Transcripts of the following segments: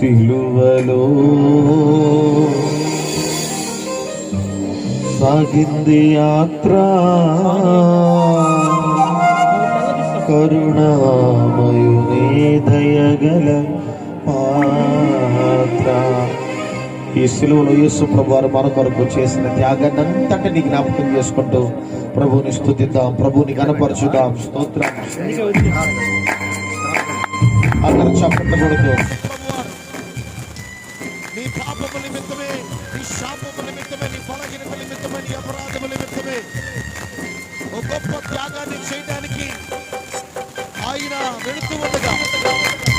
సిలువలో సాగింది యాత్ర. కరుణామయునే దయగల పాత్ర. ఈ సిలువలో యేసు ప్రభు వారు మన కొరకు చేసిన త్యాగాన్ని అంతటిని జ్ఞాపకం చేసుకుంటూ ప్రభుని స్తుతిద్దాం ప్రభుని కనపరచుదాం స్తోత్రం. అందరూ చప్పట్లు కొడుతూ పాపము నిమిత్తమే. నీ శాపము నిమిత్తమే. నీ బలహీనత నిమిత్తమే. నీ అపరాధము నిమిత్తమే. ఒక గొప్ప త్యాగాన్ని చేయడానికి ఆయన వెళుతూ ఉండగా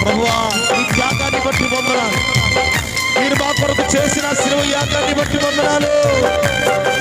ప్రభువా ఈ త్యాగాన్ని బట్టి వందనాలు. మీరు మా కొరకు చేసిన శిలువ యాగాన్ని బట్టి వందనాలు.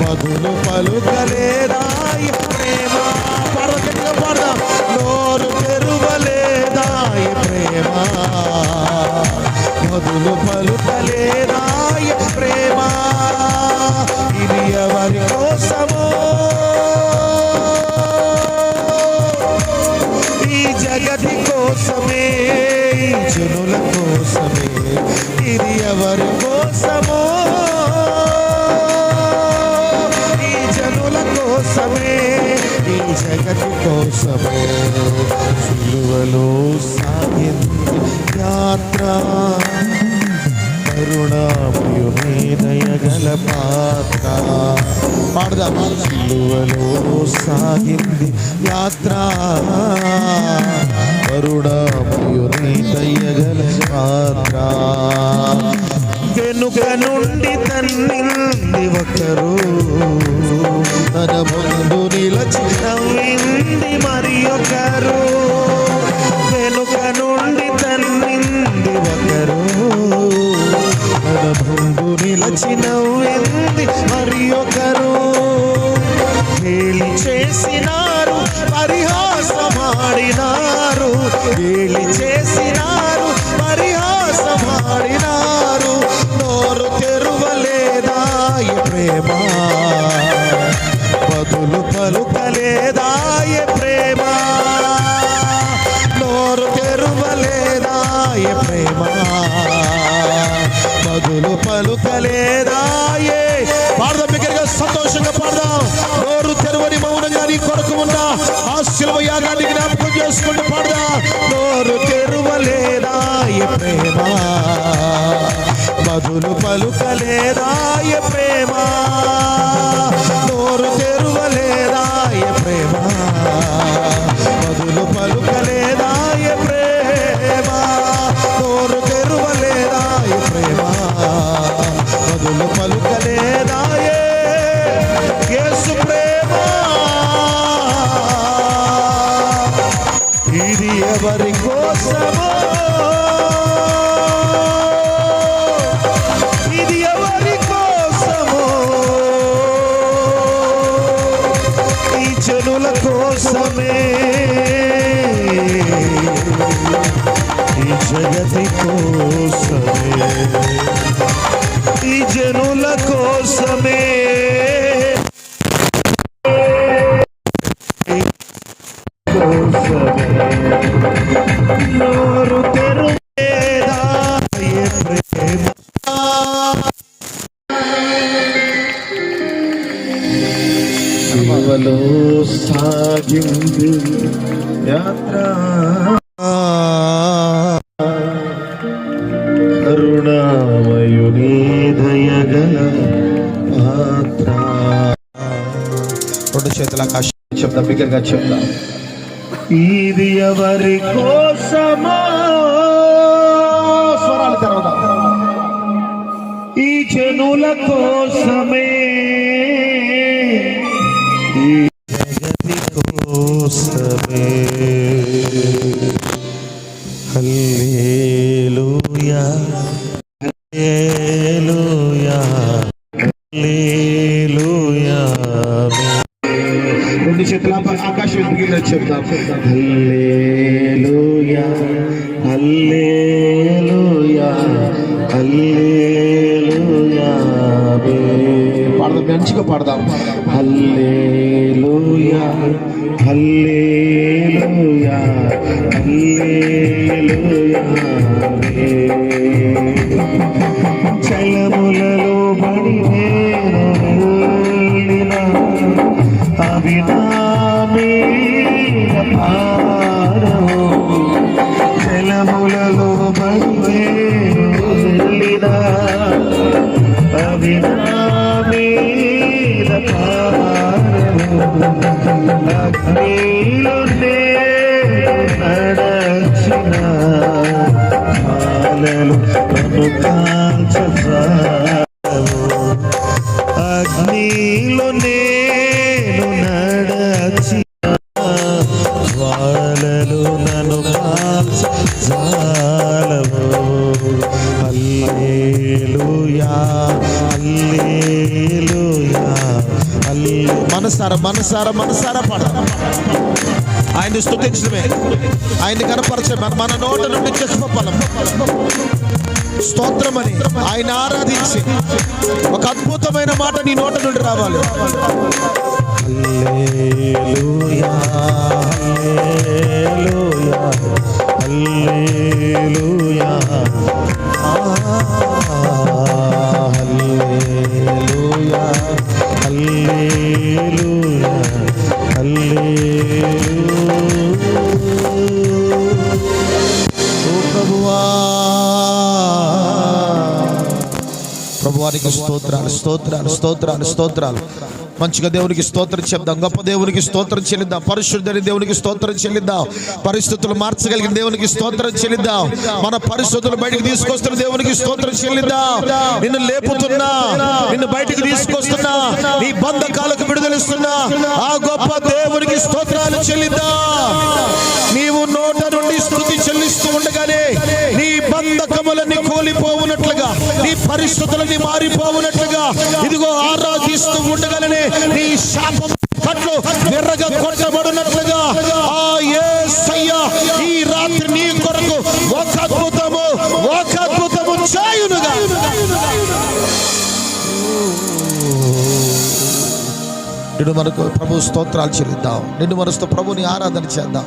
మధులు పలుకలేదాయి ప్రేమ. పర్వతంగా పడదాం. నోరు తెరువలేదాయి ప్రేమ. ఎవరి కోసమో? ఈ జనుల కోసమే ఈ జగతి కోసమే? సులువలో సాగింది యాత్ర. కరుణామయుని పాత్ర. పాడదాం. సులువలో సాగింది యాత్ర. కరుణామయుని దయగల పాత్ర వెనుక నుండి తన్నింది ఒకరు తన ముందు నిలచి నవ్వింది మరి ఒకరు. వెనుక నుండి తన్నింది ఒకరు తన ముందు నిలచి నవ్వింది మరి ఒకరు. చేసినా పరిహాసమాడినారు గేలి చేసినారు పరిహాసమాడినారు నోరు తెరువలేదాయ ప్రేమ? బదులు పలుకలేదాయ ప్రేమ? నోరు తెరువలేదాయ ప్రేమ? బదులు పలుకలేదాయే పాడదాం బిగ్గరగా సంతోషంగా పాడదాం. శిల్వ యాగాన్ని జ్ఞాపకం చేసుకుంటూ పాడదాం? నోరు తెరువలేదాయ ప్రేమ? మధులు పలుకలేదాయ ప్రేమ? ఎవరి కోసమో. ఇది ఎవరి కోసమో? ఈ జనుల కోసమే. ఈ జగతి కోసమే. ఈ జనుల కోసమే. Thank you. నోరు తెరువేదాయ ప్రేమ శ్రమలో సాగింది యాత్ర కరుణామయుని దయగల పాత్ర రెండు చేతుల ఆకాశం చెప్తా బిగ్గరగా చెప్తా ఇది ఎవరి రెండు చేతుల ఆకాశం ఎదిగిన చెప్తాం హల్లెలూయా హల్లెలూయా హల్లెలూయా పాడదాం మంచిగా పాడదాం. హల్లెలూయా హల్లెలూయా. అగ్నిలోనే నడచిన మాలలు నన్ను కాల్చసావు అగ్నిలో మనసార మనసార మనసార పడ ఆయన్ని స్థుతించడమే ఆయన్ని కనపరచమే మన మన నోట నుండి చెక్క ఫలం స్తోత్రమని ఆయన ఆరాధించి ఒక అద్భుతమైన మాట నీ నోట నుండి రావాలి. ప్రభువానికి స్తోత్రాలు స్తోత్రాలు స్తోత్రాలు స్తోత్రాలు. మంచిగా దేవునికి స్తోత్రం చెప్దాం గొప్ప దేవునికి స్తోత్రం చెల్లిద్దాం పరిశుద్ధి దేవునికి స్తోత్రం చెల్లిద్దాం పరిస్థితులు మార్చగలిగిన దేవునికి స్తోత్రం చెల్లిద్దాం మన పరిస్థితులు బయటికి తీసుకొస్తున్న దేవునికి స్తోత్రం చెల్లిద్దాం. నిన్ను లేపుతున్నా నిన్ను బయటికి తీసుకొస్తున్నా నీ బంధకాలకు విడుదలిస్తున్నా ఆ గొప్ప దేవునికి స్తోత్రాలు చెల్లిద్దాం. నీవు నోట నుండి నీ పరిస్థితులని మారిపోవునట్లుగా. ఇదిగో ఆరాధిస్తూ ఉండగలనే నీ శాపం కట్లు ఎర్రగా కొట్టబడినట్లుగా. ఆ యేసయ్య ఈ రాత్రి నీ కొరకు ఒక అద్భుతము ఒక అద్భుతము చేయునుగా. నిన్ను మనకు ప్రభు స్తోత్రాలు చెల్లిద్దాం. నిన్ను మనసుతో ప్రభుని ఆరాధన చేద్దాం.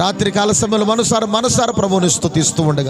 రాత్రి కాల సమయంలో మనసారా మనసారా ప్రభుని స్థుతిస్తూ ఉండగా.